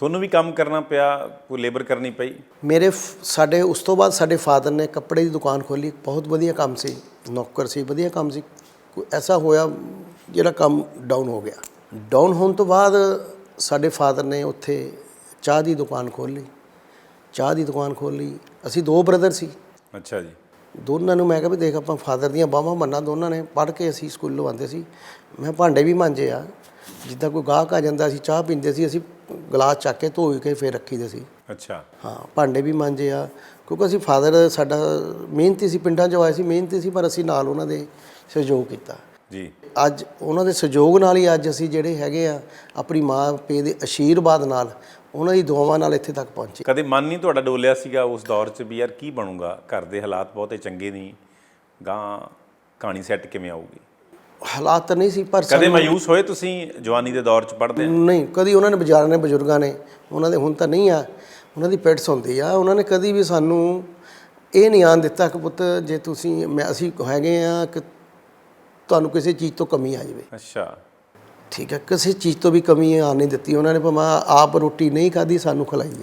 ਤੁਹਾਨੂੰ ਵੀ ਕੰਮ ਕਰਨਾ ਪਿਆ ਕੋਈ ਲੇਬਰ ਕਰਨੀ ਪਈ? ਮੇਰੇ ਸਾਡੇ ਉਸ ਤੋਂ ਬਾਅਦ ਸਾਡੇ ਫਾਦਰ ਨੇ ਕੱਪੜੇ ਦੀ ਦੁਕਾਨ ਖੋਲੀ ਬਹੁਤ ਵਧੀਆ ਕੰਮ ਸੀ ਨੌਕਰ ਸੀ ਵਧੀਆ ਕੰਮ ਸੀ। ਕੋਈ ਐਸਾ ਹੋਇਆ ਜਿਹੜਾ ਕੰਮ ਡਾਊਨ ਹੋ ਗਿਆ। ਡਾਊਨ ਹੋਣ ਤੋਂ ਬਾਅਦ ਸਾਡੇ ਫਾਦਰ ਨੇ ਉੱਥੇ ਚਾਹ ਦੀ ਦੁਕਾਨ ਖੋਲੀ ਚਾਹ ਦੀ ਦੁਕਾਨ ਖੋਲੀ ਅਸੀਂ ਦੋ ਬ੍ਰਦਰ ਸੀ। ਅੱਛਾ ਜੀ। ਦੋਨਾਂ ਨੂੰ ਮੈਂ ਕਿਹਾ ਵੀ ਦੇਖ ਆਪਾਂ ਫਾਦਰ ਦੀਆਂ ਬਾਹਾਂ ਮੰਨਾ ਦੋਨਾਂ ਨੇ ਪੜ੍ਹ ਕੇ ਅਸੀਂ ਸਕੂਲੋਂ ਆਉਂਦੇ ਸੀ। ਮੈਂ ਭਾਂਡੇ ਵੀ ਮਾਂਜੇ ਆ। ਜਿੱਦਾਂ ਕੋਈ ਗਾਹਕ ਆ ਜਾਂਦਾ ਸੀ ਚਾਹ ਪੀਂਦੇ ਸੀ ਅਸੀਂ ਗਲਾਸ ਚੱਕ ਕੇ ਧੋ ਕੇ ਫੇਰ ਰੱਖੀਦੇ ਸੀ। ਅੱਛਾ। ਹਾਂ ਭਾਂਡੇ ਵੀ ਮਾਂਜੇ ਆ। ਕਿਉਂਕਿ ਅਸੀਂ ਫਾਦਰ ਸਾਡਾ ਮਿਹਨਤੀ ਸੀ ਪਿੰਡਾਂ 'ਚੋਂ ਆਏ ਸੀ ਮਿਹਨਤੀ ਸੀ ਪਰ ਅਸੀਂ ਨਾਲ ਉਹਨਾਂ ਦੇ ਸਹਿਯੋਗ ਕੀਤਾ। ਜੀ। ਅੱਜ ਉਹਨਾਂ ਦੇ ਸਹਿਯੋਗ ਨਾਲ ਹੀ ਅੱਜ ਅਸੀਂ ਜਿਹੜੇ ਹੈਗੇ ਆ ਆਪਣੀ ਮਾਂ ਪੇ ਦੇ ਅਸ਼ੀਰਵਾਦ ਨਾਲ ਉਹਨਾਂ ਦੀ ਦੁਆਵਾਂ ਨਾਲ ਇੱਥੇ ਤੱਕ ਪਹੁੰਚੇ। ਕਦੇ ਮਨ ਨਹੀਂ ਤੁਹਾਡਾ ਡੋਲਿਆ ਸੀਗਾ ਉਸ ਦੌਰ 'ਚ ਵੀ ਯਾਰ ਕੀ ਬਣੂਗਾ? ਘਰ ਦੇ ਹਾਲਾਤ ਬਹੁਤੇ ਚੰਗੇ ਨਹੀਂ ਗਾਂ ਕਹਾਣੀ ਸੈੱਟ ਕਿਵੇਂ ਆਊਗੀ? ਹਾਲਾਤ ਤਾਂ ਨਹੀਂ ਸੀ ਪਰ ਕਦੇ ਮਾਯੂਸ ਹੋਏ ਤੁਸੀਂ ਜਵਾਨੀ ਦੇ ਦੌਰ 'ਚ ਪੜ੍ਹਦੇ? ਨਹੀਂ ਕਦੀ ਉਹਨਾਂ ਨੇ ਬਾਜ਼ਾਰਾਂ ਨੇ ਬਜ਼ੁਰਗਾਂ ਨੇ ਉਹਨਾਂ ਦੇ ਹੁਣ ਤਾਂ ਨਹੀਂ ਆ ਉਹਨਾਂ ਦੀ ਪਿੱਠ ਹੁੰਦੀ ਆ ਉਹਨਾਂ ਨੇ ਕਦੀ ਵੀ ਸਾਨੂੰ ਇਹ ਨਹੀਂ ਆਣ ਦਿੱਤਾ ਕਿ ਪੁੱਤ ਜੇ ਤੁਸੀਂ ਮੈਂ ਅਸੀਂ ਹੈਗੇ ਆ ਕਿ ਤੁਹਾਨੂੰ ਕਿਸੇ ਚੀਜ਼ ਤੋਂ ਕਮੀ ਆ ਜਾਵੇ। ਅੱਛਾ। ਠੀਕ ਹੈ ਕਿਸੇ ਚੀਜ਼ ਤੋਂ ਵੀ ਕਮੀ ਆਣ ਨਹੀਂ ਦਿੱਤੀ ਉਹਨਾਂ ਨੇ ਭਾਵੇਂ ਆਪ ਰੋਟੀ ਨਹੀਂ ਖਾਧੀ ਸਾਨੂੰ ਖਿਲਾਈ